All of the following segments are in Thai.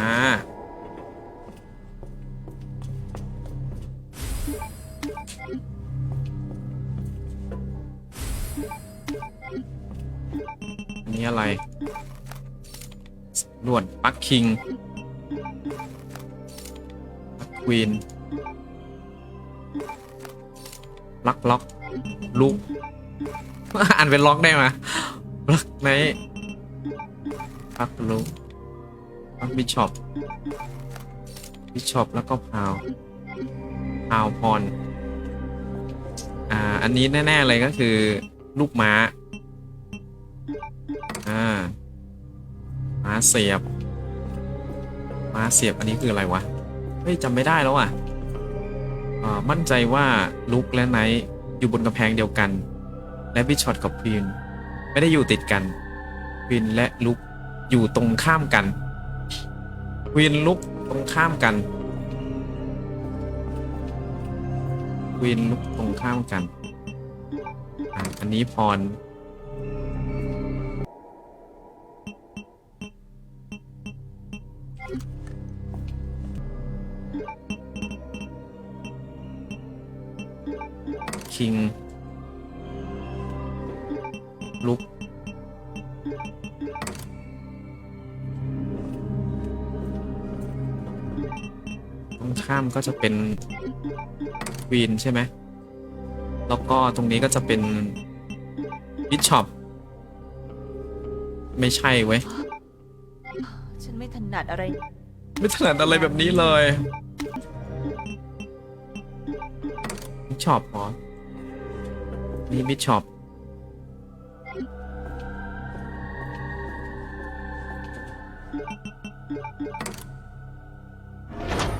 อ่า อันนี้อะไรลวดปักคิงปักควีนล็อกล็อกลูกอ่านเป็นล็อกได้ไหมล็อกไหนปักลูกปัก บิชอปบิชอปแล้วก็พาวพาวพรอ่า อันนี้แน่ ๆ เลยก็คือ ลูกม้า อ่า ม้าเสียบ ม้าเสียบอันนี้คืออะไรวะ เฮ้ยจำไม่ได้แล้วอะอ่ามั่นใจว่าลุกและไนท์อยู่บนกำแพงเดียวกัน และบิชอตกับควีนไม่ได้อยู่ติดกันควีนและลุกอยู่ตรงข้ามกัน ควีนลุกตรงข้ามกันควีนลุกตรงข้ามกันอันนี้พร คิง ลุก ข้ามก็จะเป็นควีนใช่ไหม แล้วก็ตรงนี้ก็จะเป็นบิชอปไม่ใช่เว้ย ฉันไม่ถนัดอะไร ไม่ถนัดอะไรแบบนี้เลยบิชอปเหรอ นี่บิชอป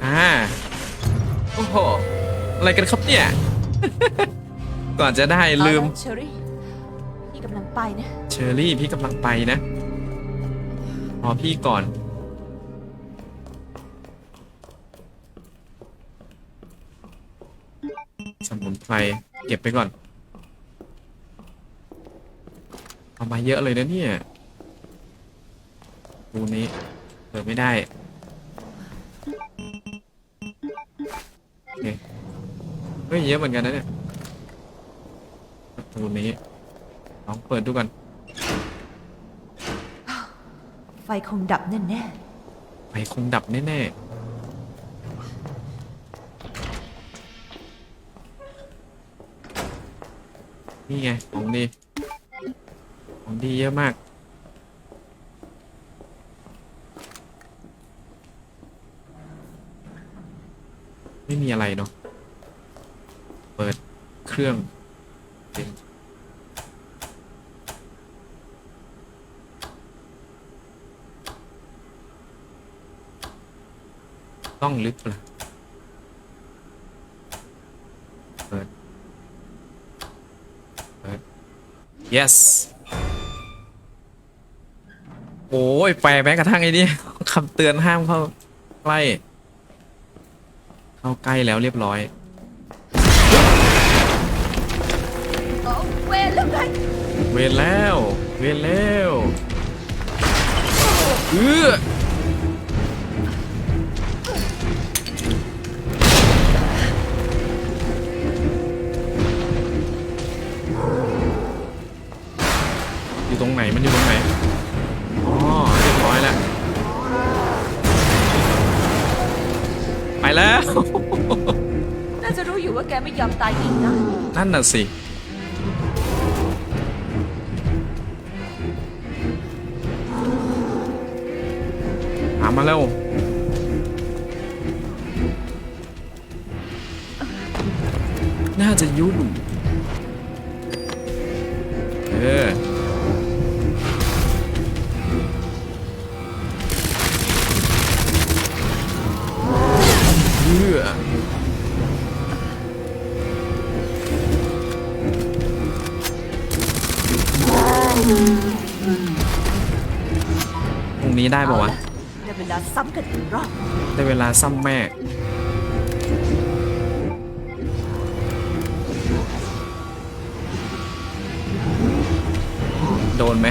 อ่าโอ้โห อะไรกันครับเนี่ย ก่อนจะได้ลืมเชอรี่พี่กำลังไปนะเชอรี่พี่กำลังไปนะรอพี่ก่อน สมุนไพรเก็บไปก่อน เอามาเยอะเลยนะเนี่ยตูนี้เปิดไม่ได้โอเค เฮ้ยเยอะเหมือนกันนะเนี่ยประตูนี้ลองเปิดดูกันไฟคงดับแน่ไฟคงดับแน่ๆนี่ไงของดีของดีเยอะมาก ไม่มีอะไรเนาะเปิด เครื่องเป็นต้องลึกปะล่ะเปิด เปิด yes โอ้ยแปลแม้กระทั่งไอ้นี่คำเตือนห้ามเข้าใกล้ เข้าใกล้แล้วเรียบร้อย เวรแล้วไงเวรแล้ว เวรแล้วเอออยู่ตรงไหนมันอยู่ตรงไหน อ๋อเรียบร้อยแล้ว ไปแล้ว น่าจะรู้อยู่ว่าแกไม่ยอมตายอีกนะ นั่นน่ะสิ มาแล้ว น่าจะยุ่นเออเพื่อตรงนี้ได้ปะวะได้เวลาซ้ำกันอีกรอบได้เวลาซ้ำแม่ โดนไหม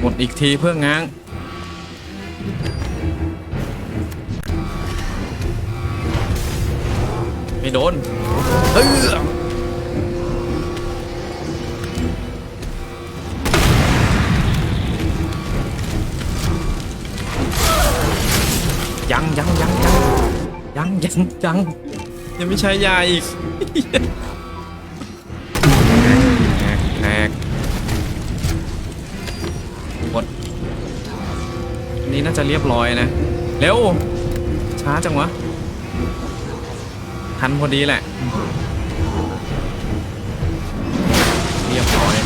หมดอีกทีเพื่อง้าง ไม่โดน เออ ยังยังยังยังยังยังยังยังไม่ใช้ยาอีกแตกแตกหมดอันนี้น่าจะเรียบร้อยนะ เร็ว ช้าจังวะ ทันพอดีแหละ เรียบร้อย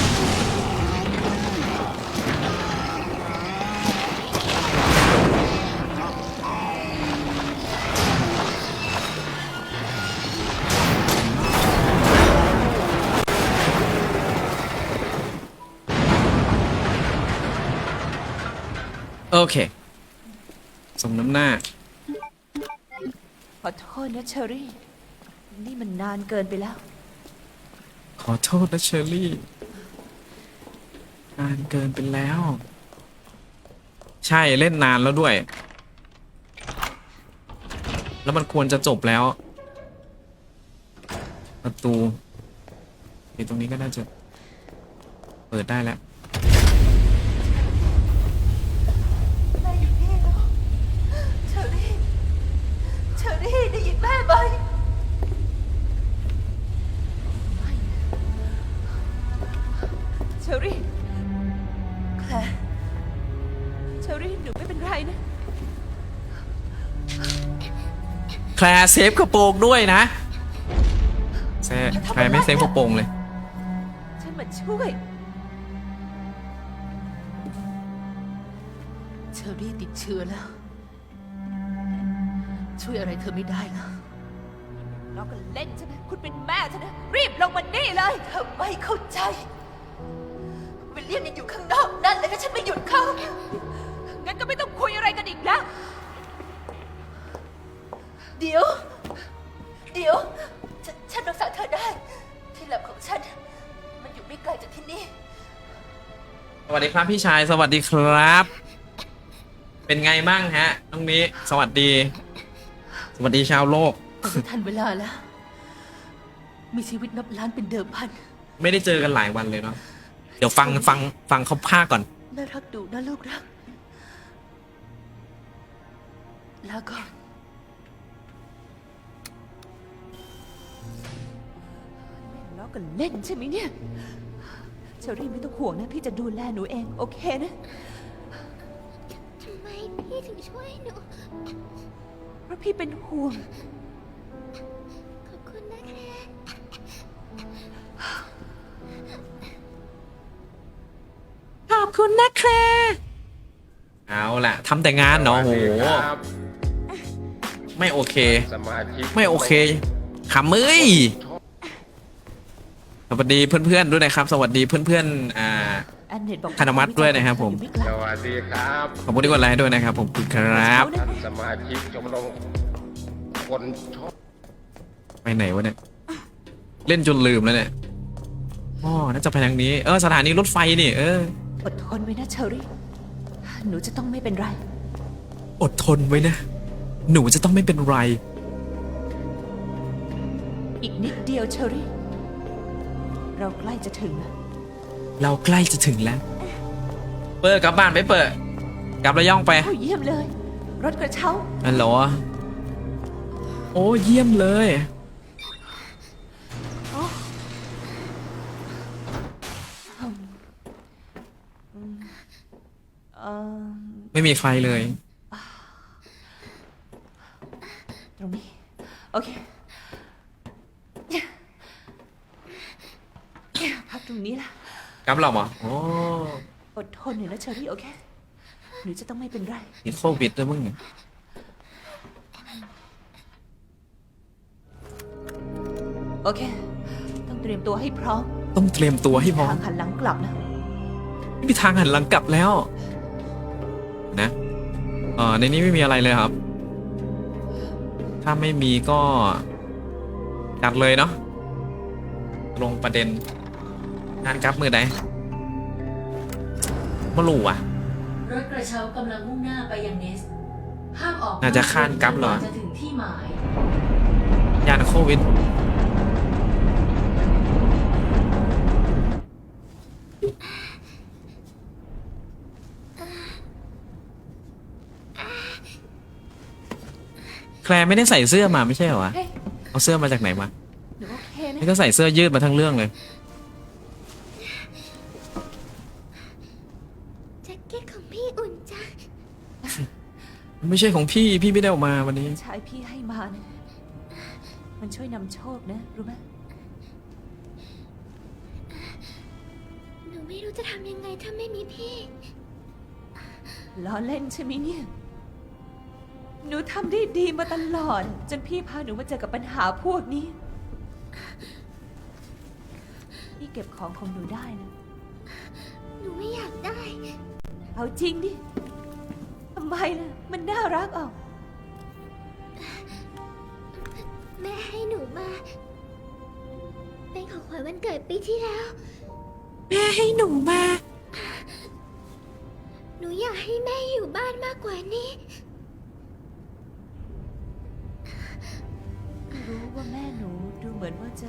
เคสมน้ำหน้า ขอโทษนะเชอรี่ นี่มันนานเกินไปแล้ว ขอโทษนะเชอรี่นานเกินไปแล้ว ใช่เล่นนานแล้วด้วย แล้วมันควรจะจบแล้ว ประตูที่ตรงนี้ก็น่าจะ เปิดได้แล้ว ลร์เซฟกระโปรงด้วยนะแซแคลร์ไม่เซฟกระโปรงเลย ฉันมาช่วยเชอรี่ติดเชื้อแล้ว ช่วยอะไรเธอไม่ได้แล้วเราก็เล่นใช่ไหมคุณเป็นแม่ใช่ไหมรีบลงมานี่เลยเธอไม่เข้าใจวิลเลียมยังอยู่ข้างนอกนั่นเลยถ้าฉันไม่หยุดเขางั้นก็ไม่ต้องคุยอะไรกันอีกแล้ว เดี๋ยว เดี๋ยวฉันฉันรักษาเธอได้ ที่แลบของฉัน มันอยู่ไม่ไกลจากที่นี่ สวัสดีครับพี่ชายสวัสดีครับ เป็นไงบ้างฮะน้องนี้สวัสดี สวัสดีชาวโลกแต่ไม่ทันเวลาแล้ว มีชีวิตนับล้านเป็นเดิมพัน ไม่ได้เจอกันหลายวันเลยเนาะเดี๋ยวฟังฟังฟังเขาพากย์ก่อน น่ารักดูน่าลูกรัก แล้วก็ล้อ กันเล่นใช่ไหมเนี่ย เชอรี่ไม่ต้องห่วงนะ พี่จะดูแลหนูเอง โอเคนะ ทำไมพี่ถึงช่วยหนู เพราะพี่เป็นห่วง ขอบคุณนะแคร์ขอบคุณนะแครเอาล่ะทำแต่งานเนาะโอ้โหครับไม่โอเค สมาชิกไม่โอเคขำมืย สวัสดีเพื่อนๆด้วยนะครับ สวัสดีเพื่อนๆอ่า อันเน็ตบอกธนวัฒน์ด้วยนะครับผม อยู่ไไกลสวัสดีครับขอบคุณที่กดไลค์ด้วยนะครับผมขอบคุณครับ ท่านสมาชิกชมรมคนชอบไปไหนวะเนี่ย เล่นจนลืมแล้วเนี่ยอ๋อน่าจะไปทางนี้ เออสถานีรถไฟนี่ เออ อดทนไว้นะเชอรี่ หนูจะต้องไม่เป็นไร อดทนไว้นะ หนูจะต้องไม่เป็นไร อีกนิดเดียวเชอรี่ เราใกล้จะถึงแล้วเราใกล้จะถึงแล้ว เปิดกลับบ้านไปเปิดกลับระย่องไปโอ้เยี่ยมเลย รถกระเช้าอันเหรอโอ้เยี่ยมเลย เอ่อไม่มีใครเลย ตรงนี้ โอเค พักต รงนี้ละกลับเราเหรอโอ้อดทนหน่อยนะเชอรี่โอเคหนูจะต้องไม่เป็นไรติดโควิดด้วยมึงโอเค ต้องเตรียมตัวให้พร้อมต้องเตรียมตัวให้พร้อทามงหันหลังกลับนะ ไม่มีทางหันหลังกลับแล้ว นะเออในนี้ไม่มีอะไรเลยครับ ถ้าไม่มีก็จัดเลยเนาะลงประเด็น งานกลับมือใดมาลูอะ รถกระเช้ากำลังมุ่งหน้าไปยังเนสห้ามออกน่าจะข้ามกลับเหรอ จะถึงที่หมาย ยานโควิด แคลร์ไม่ได้ใส่เสื้อมาไม่ใช่เหรอวะเฮ้ยเอาเสื้อมาจากไหนมา หนูโอเคนะนี่ก็ใส่เสื้อยืดมาทั้งเรื่องเลย ไม่ใช่ของพี่ พี่ไม่ได้เออกมาวันนี้ ชายพี่ให้มานะมันช่วยนำโชคนะ รู้ไหมหนูไม่รู้จะทำยังไงถ้าไม่มีพี่ ล้อเล่นใช่ไหมเนี่ย หนูทำได้ดีมาตลอด จนพี่พาหนูมาเจอกับปัญหาพวกนี้ พี่เก็บของของหนูได้นะ หนูไม่อยากได้ เอาจริงดิทำ ไมล่ะ มันน่ารักออก แม่ให้หนูมา เป็นของขวัญวันเกิดปีที่แล้ว แม่ให้หนูมา หนูอยากให้แม่อยู่บ้านมากกว่านี้ รู้ว่าแม่หนูดูเหมือนว่าจะ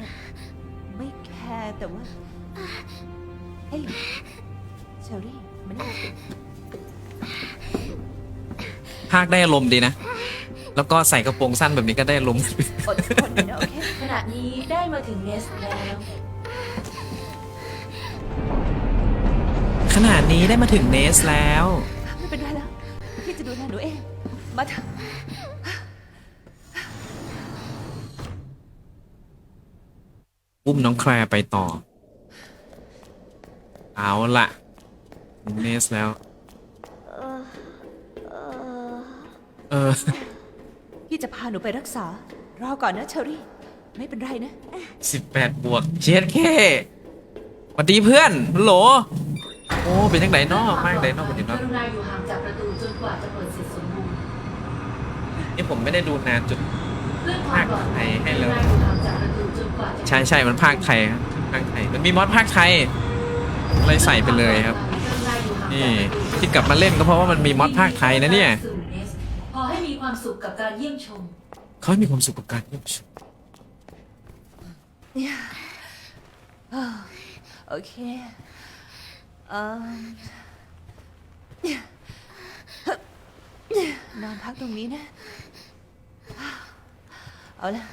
ไม่แคร์แต่ว่าเฮ้ยเชอรี่มันนี่ ภาคได้อารมณ์ดีนะ แล้วก็ใส่กระโปรงสั้นแบบนี้ก็ได้อารมณ์ อดทนหน่อยนะโอเคขณะนี้ได้มาถึงเนสแล้ว ขนาดนี้ได้มาถึงเนสแล้ว ไม่เป็นไรแล้ว พี่จะดูแลหนูเอง มาเถอะอุ้มน้องแคลร์ไปต่อ เอาละถึงเนสแล้ว เออ พี่จะพาหนูไปรักษา รอก่อนนะเชอรี่ ไม่เป็นไรนะ สิบแปดบวกเชียดเคสวัสดีเพื่อนฮัลโหล โอ้ เป็นยังไงนอกมากเลยนอกเป็นยังไงกรุณาอยู่ห่างจากประตูจนกว่าจะเปิดเสร็จสมบูรณ์นี่ผมไม่ได้ดูนานจุดเพื่อความปลอดภัยให้กเลยรุณาอยู่ห่างจากประตูจนกว่าจะใช่ใช่มันภาคไทยครับภาคไทย มันมีมอดภาคไทยเลยใส่ไปเลยครับ นี่ที่กลับมาเล่นก็เพราะว่ามันมีมอดภาคไทยนะเนี่ยขอให้มี ความสุขกับการเยี่ยมชม เขามีความสุขกับการเยี่ยมชมโอเคเอิ่มนอนพักตรงนี้นะ เอาละ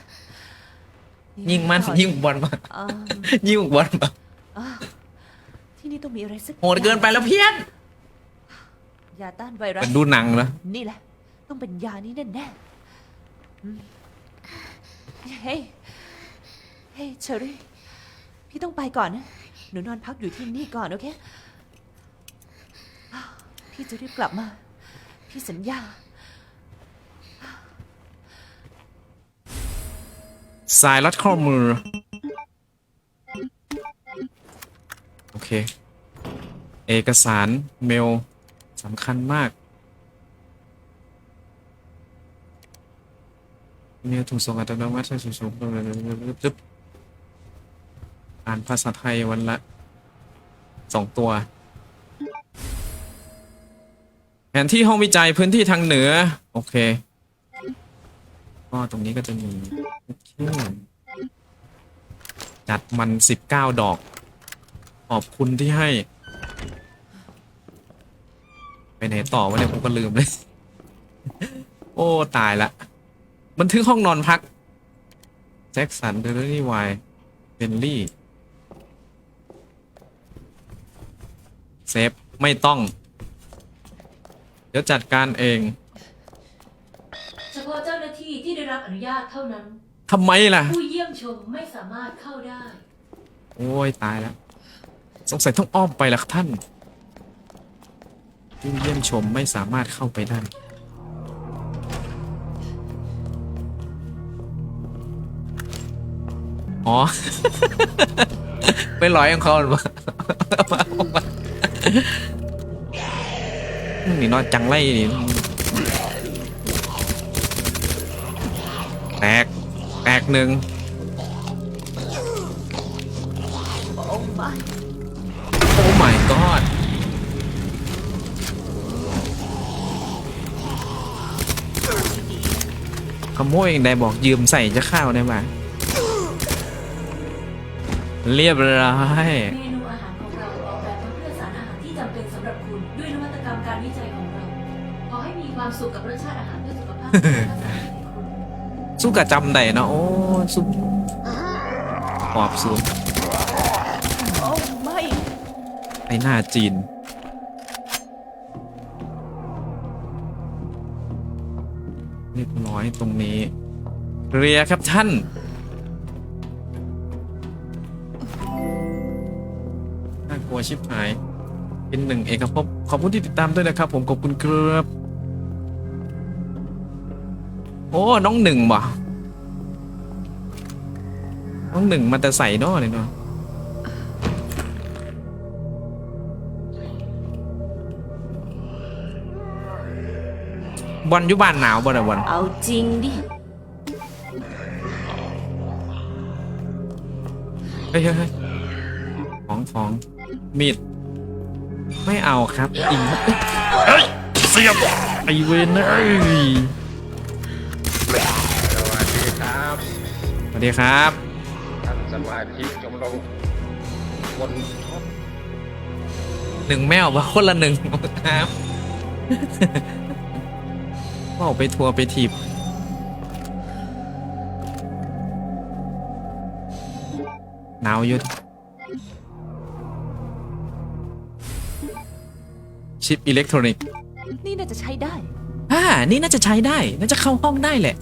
ยิงมันขอยิงบอลมาเอิ่มยิงบอลมาที่นี่ต้องมีอะไรสักโหดเกินไปแล้วเพี้ยนยาต้านไวรัมัสนดูหนังเหรอนี่แหละ ต้องเป็นยานี้แน่ๆอืมเฮ้ยเฮ้ยเชอรี่ พี่ต้องไปก่อนนะ หนูนอนพักอยู่ที่นี่ก่อน โอเคอ้าวพี่จะรีบกลับมา พี่สัญญา สายรัดข้อมือ โอเค เอกสารเมลสำคัญมาก เมลถูกส่งอัตโนมัติให้สูงสูงจึ๊บอ่านภาษาไทยวันละสองตัว แผนที่ห้องวิจัยพื้นที่ทางเหนือ โอเค ก็ตรงนี้ก็จะมีจัดมันสิบเก้าดอก ขอบคุณที่ให้ ไปไหนต่อวะเนี่ยผมก็ลืมเลย โอ้ ตายละ บันทึกห้องนอนพักแจ็คสันเดลลี่ไวเบนลี่เซฟ ไม่ต้อง เดี๋ยวจัดการเอง เฉพาะเจ้าหน้าที่ที่ได้รับอนุญาตเท่านั้น ทำไมล่ะ ผู้เยี่ยมชมไม่สามารถเข้าได้ โอ้ย ตายแล้ว สงสัยต้องอ้อมไปละท่าน ผู้เยี่ยมชมไม่สามารถเข้าไปได้ อ๋อ ไปลอยของเขาหรือเปล่านี่นอนจังไรนี่แตกแตกหนึ่งโอ้ my god ขโมยอย่างใดบอกยืมใส่จะข้าวได้ไหม เรียบร้อยเมนูอาหารของเราออกแบบมาเพื่อสารอาหารที่จำเป็นสำหรับคุณ ด้วยนวัตกรรมการวิจัยของเราขอให้มีความสุขกับรสชาติอาหารเพื่อสุขภาพและรักษาให้คุณสู้กับจำได้เนาะโอ้สู้ปอบสูงโอ้ไม่ในหน้าจีน เรียบร้อยตรงนี้ เรียครับท่าน ชิบหาย เป็นหนึ่งเอกภพขอบคุณที่ติดตามด้วยนะครับ ผมขอบคุณครับโอ้น้องหนึ่งบ่ะน้องหนึ่งมาแต่ใส่เนอเลยเนาะบอลอยู่บ้านหนาวบ่นะบอลเอาจริงดิเฮ้ยเฮ้ยเฮ้ยฟ้องฟ้อง มีด ไม่เอาครับอิงครับเอ้ยเสียบไอเวนเอ้ยสวัสดีครับสวัสดีครับ ท่านสมาชิกชมรมคนชอบหนึ่งแมวว่าคนละหนึ่งครับว่าออกไปทัวร์ไปทีบหนาวอยุ ชิปอิเล็กทรอนิกส์นี่น่าจะใช้ได้ อ่า นี่น่าจะใช้ได้ น่าจะเข้าห้องได้แหละ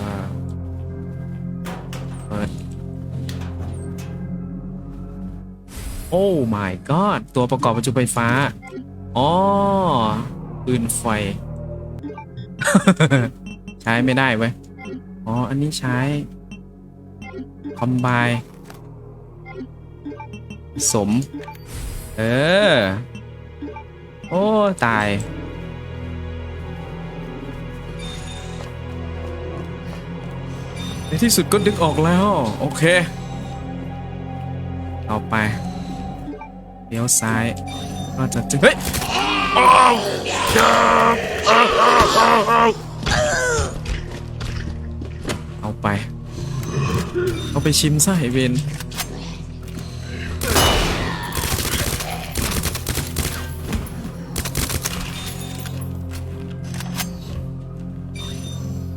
อ่าเปิดโอ้ my god ตัวประกอบประจุไฟฟ้า อ๋อปืนไฟ ใช้ไม่ได้เว้ย อ๋อ อันนี้ใช้ คอมไบ สม เออ โอ้ ตาย ในที่สุดก็ดึงออกแล้ว โอเค เอาไปเลี้ยวซ้าย ก็จะถึงเฮ้ยเอาไป เอาไปชิมซะไอเวน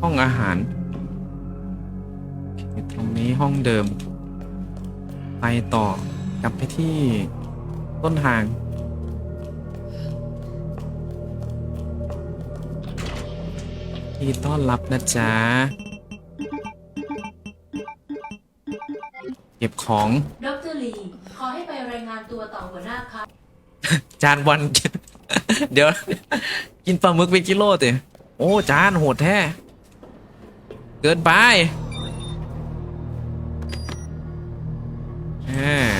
ห้องอาหารโอเคตรงนี้ห้องเดิม ไปต่อกลับไปที่ต้นทาง ที่ต้อนรับนะจ๊ะ เก็บของดรลีขอให้ไปรายงานตัวต่อหัวหน้าครับจานวัน เดี๋ยว กินปลาหมึกเป็นกิโลเตะโอ้ จานโหดแท้ เกินไปแหม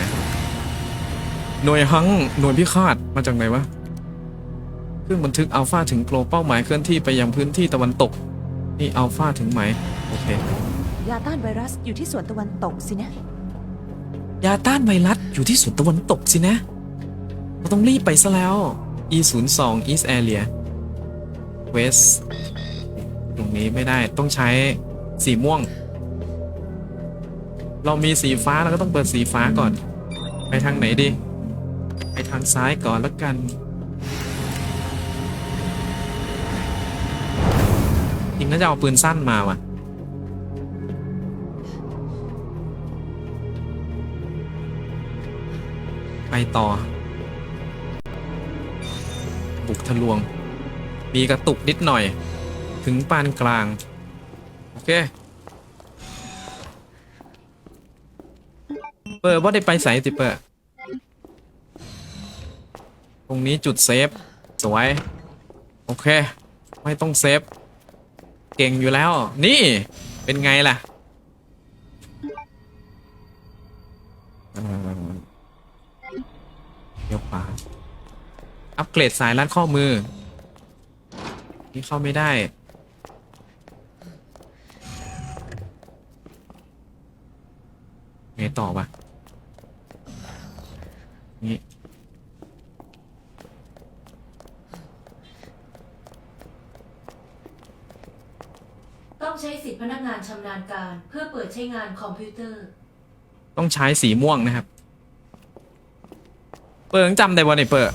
หน่วยฮังหน่วยพิฆาตมาจากไหนวะเครื่องบันทึกอัลฟาถึงโกลเป้าหมายเคลื่อนที่ไปยังพื้นที่ตะวันตก นี่อัลฟาถึงไหมโอเคยาต้านไวรัสอยู่ที่ส่วนตะวันตกสินะ ยาต้านไวรัสอยู่ที่สุดตะวันตกสินะ เราต้องรีบไปซะแล้ว E 0 2 East Area West ตรงนี้ไม่ได้ต้องใช้ สีม่วง เรามีสีฟ้าเราก็ต้องเปิดสีฟ้าก่อน ไปทางไหนดี ไปทางซ้ายก่อนแล้วกัน จริงน่าจะเอาปืนสั้นมาว่ะไปต่อ บุกทะลวง มีกระตุกนิดหน่อย ถึงปานกลาง เคเปิดว่าได้ไปใส่ติเปิดตรงนี้จุดเซฟ สวย โอเค ไม่ต้องเซฟ เก่งอยู่แล้ว นี่เป็นไงล่ะเอ่อเลี้ยวขวาอัปเกรดสายรัดข้อมือ นี่เข้าไม่ได้ งต่อวะนี่ต้องใช้สิทธิพนักงานชำนาญการ เพื่อเปิดใช้งานคอมพิวเตอร์ ต้องใช้สีม่วงนะครับ เปิงจำได้บ่เนี่ยเปิด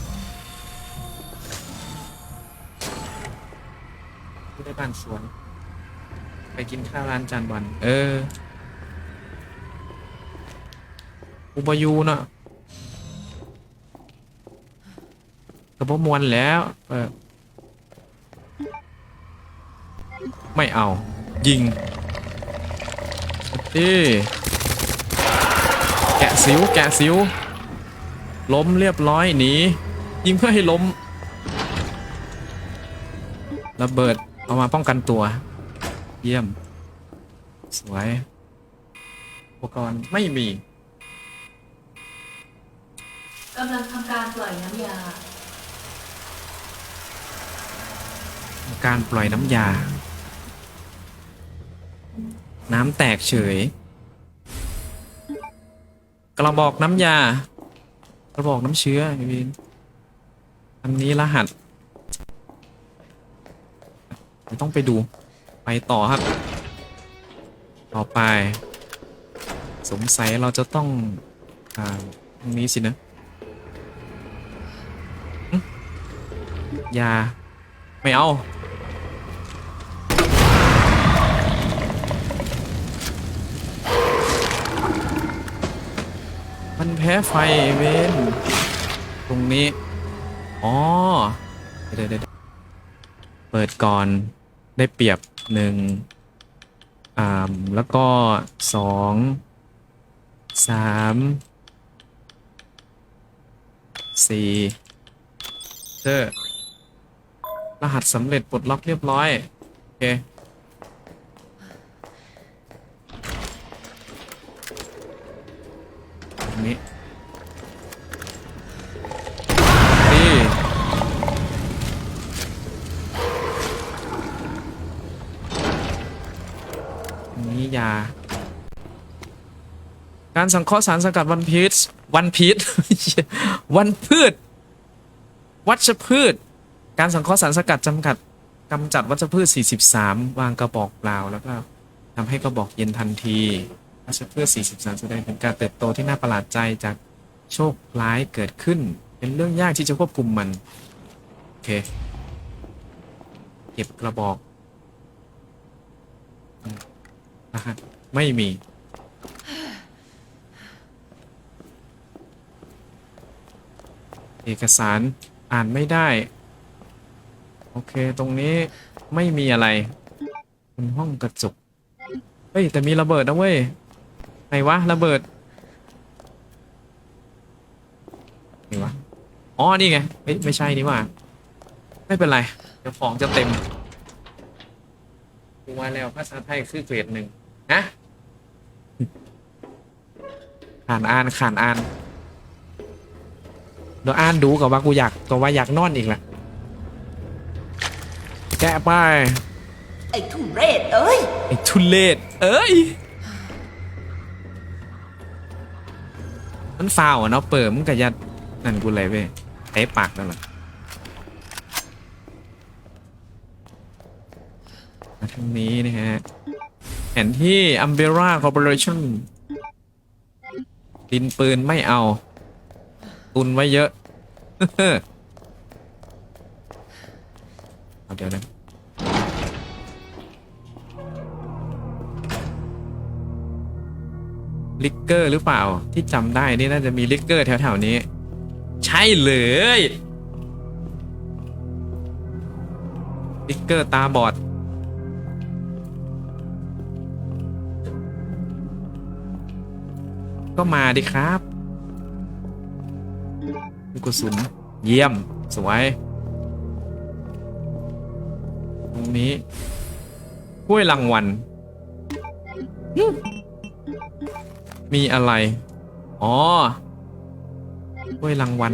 ได้บ้านสวน ไปกินข้าวร้านจานวัน เออ อุบายูเนาะกระเพาะมวนแล้วเปิดไม่เอา ยิงตีแกะสิวแกะสิว ล้มเรียบร้อยหนียิงเพื่อให้ล้มระเบิดเอามาป้องกันตัว เยี่ยม สวย อุปกรณ์ไม่มีำลังทำการปล่อยน้ำยา การปล่อยน้ำยา น้ำแตกเฉย กระบอกน้ำยา กระบอกน้ำเชื้อพี่วินอันนี้รหัสต้องไปดู ไปต่อครับ ต่อไป สงสัยเราจะต้อง อ่าตรงนี้สินะ ยา ไม่เอา มันแพ้ไฟเวนตรงนี้ อ๋อเดี๋ยวเดี๋ยวเปิดก่อนได้เปรียบหนึ่งอ่าแล้วก็สองสามสี่เจอร รหัสสำเร็จปลดล็อกเรียบร้อย โอเค ตรงนี้นี่อันนี้ยา การสังเคราะห์สารสกัดวันพีชวันพีชวันพืช วัชพืช การสังเคราะห์สารสกัดจำกัดกำจัดวัชพืช 43 วางกระบอกเปล่าแล้วก็ทำให้กระบอกเย็นทันทีวัชพืช 43 แสดงถึงการเติบโตที่น่าประหลาดใจจากโชคร้ายเกิดขึ้น เป็นเรื่องยากที่จะควบคุมมัน โอเค เก็บกระบอกนะฮะไม่มี เอกสารอ่านไม่ได้ โอเค ตรงนี้ไม่มีอะไรเป็นห้องกระจกเฮ้ย แต่มีระเบิดนะเว้ยไหนวะระเบิดไหนวะอ๋อนี่ไงเฮ้ยไม่ใช่นี่ว่าไม่เป็นไร เดี๋ยวของจะเต็มกูว่าแล้วภาษาไทยคือเกรดหนึ่งนะขานอ่านขานอ่านเดี๋ยวอ่านดูกับว่ากูอยากกับว่าอยากนอนอีกแหละ แกะไป ไอ้ทุเรศเอ้ย ไอ้ทุเลศเอ้ย มันฟาวอะเนาะเปิดมึงกับยัดนั่นกูเลยเว้ยเตะปากนั่นแหละมาทางนี้นะฮะแผนที่ Umbrella Corporation ดินปืนไม่เอา ตุนไว้เยอะ เดี๋ยวนะลิกเกอร์หรือเปล่าที่จำได้นี่น่าจะมีลิกเกอร์แถวๆนี้ ใช่เลยลิกเกอร์ตาบอดก็มาดิครับกกระสุนเยี่ยม สวย นี้ห้วยรางวัลมีอะไร อ๋อห้วยรางวัล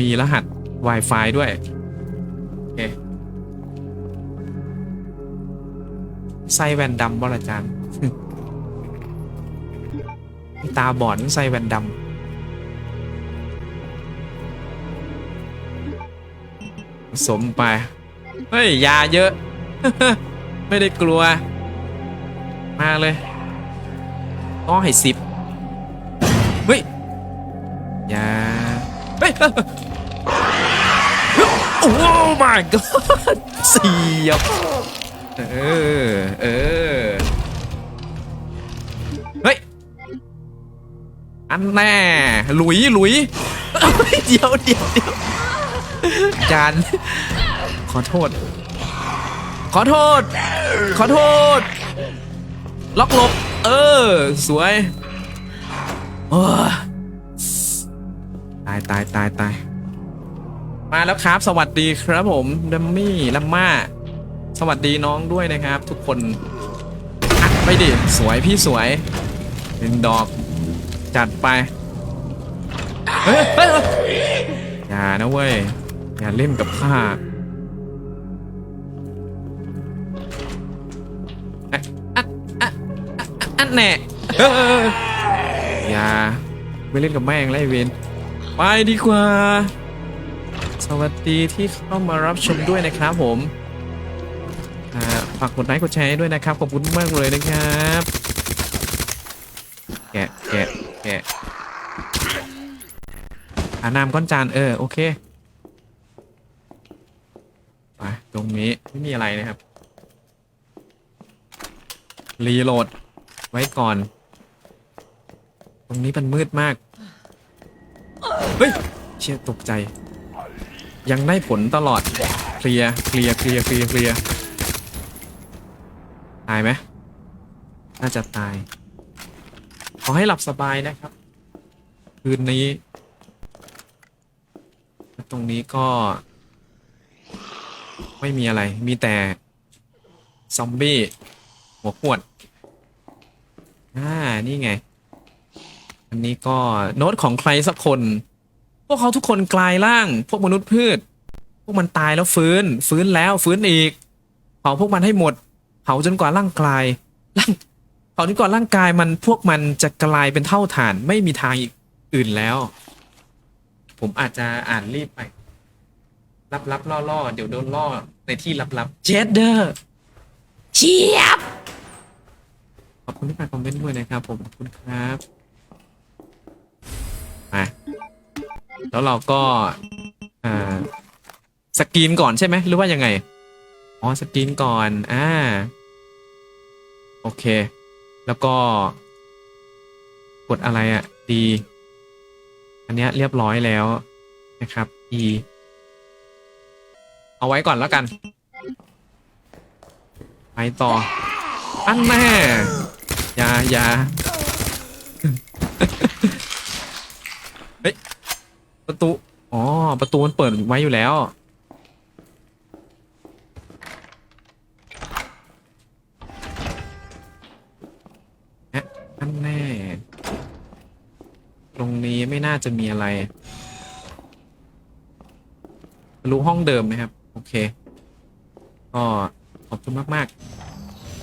มีรหัส Wi-Fi ด้วย โอเคใส่แว่นดำบ่ละจานตาบอดต้องใส่แว่นดำผสมไป เฮ้ย ยาเยอะ ไม่ได้กลัว มาเลยต้องให้สิบเฮ้ยอย่าเฮ้ยโอ้ my god เสียบเออ เออ เฮ้ย อันแน่หลุยหลุยเอ้ยเดี๋ยวเดี๋ยวเดี๋ยวจานขอโทษ ขอโทษ ขอโทษ ล็อกหลบ เออ สวยตายตายตายตายมาแล้วครับ สวัสดีครับผมดัมมี่ลัมม่า สวัสดีน้องด้วยนะครับ ทุกคนอัดไปดิ สวยพี่สวยหนึ่งดอก จัดไป เฮ้ยอย่านะเว้ย อย่าเล่นกับข้า แน่เอออย่าไม่เล่นกับแม่งแล้วไอ้เวนไปดีกว่า สวัสดีที่เข้ามารับชมด้วยนะครับผมฝากกดไลค์กดแชร์ด้วยนะครับ ขอบคุณมากเลยนะครับ แกะแกะแกะอานามก้อนจานเออ โอเคไปตรงนี้ ไม่มีอะไรนะครับ รีโหลด ไว้ก่อน ตรงนี้มันมืดมาก เฮ้ย เชี่ยตกใจ ยังได้ผลตลอด เคลียร์เคลียร์เคลียร์เคลียร์เคลียร์ตายไหมน่าจะตาย ขอให้หลับสบายนะครับ คืนนี้ ตรงนี้ก็ ไม่มีอะไร มีแต่ ซอมบี้ หัวขวด อ่า นี่ไง อันนี้ก็โน้ตของใครสักคน พวกเขาทุกคนกลายร่าง พวกมนุษย์พืช พวกมันตายแล้วฟื้น ฟื้นแล้วฟื้นอีก เผาพวกมันให้หมด เผาจนกว่าร่างกายร่างเผาจนกว่าร่างกายมันพวกมันจะกลายเป็นเท่าฐานไม่มีทางอีกอื่นแล้ว ผมอาจจะอ่านรีบไป ลับลับล่อล่อๆเดี๋ยวโดนล่อในที่ลับลับเจดเดอร์เชียบ ขอบคุณที่มากคอมเมนต์ด้วยนะครับ ผมขอบคุณครับมาแล้วเราก็อ่าสกรีนก่อนใช่ไหมหรือว่ายังไงอ๋อสกรีนก่อนอ่าโอเค แล้วก็ กดอะไรอะ่ะดี อันเนี้ยเรียบร้อยแล้วนะครับ E เอาไว้ก่อนแล้วกัน ไปต่อ อันแม่ อย่าอย่าเฮ้ยประตู อ๋อ ประตูมันเปิดไว้อยู่แล้วแอะอันแน่ ตรงนี้ไม่น่าจะมีอะไรรู้ห้องเดิมไหมครับ โอเค ก็ขอบคุณมาก ๆ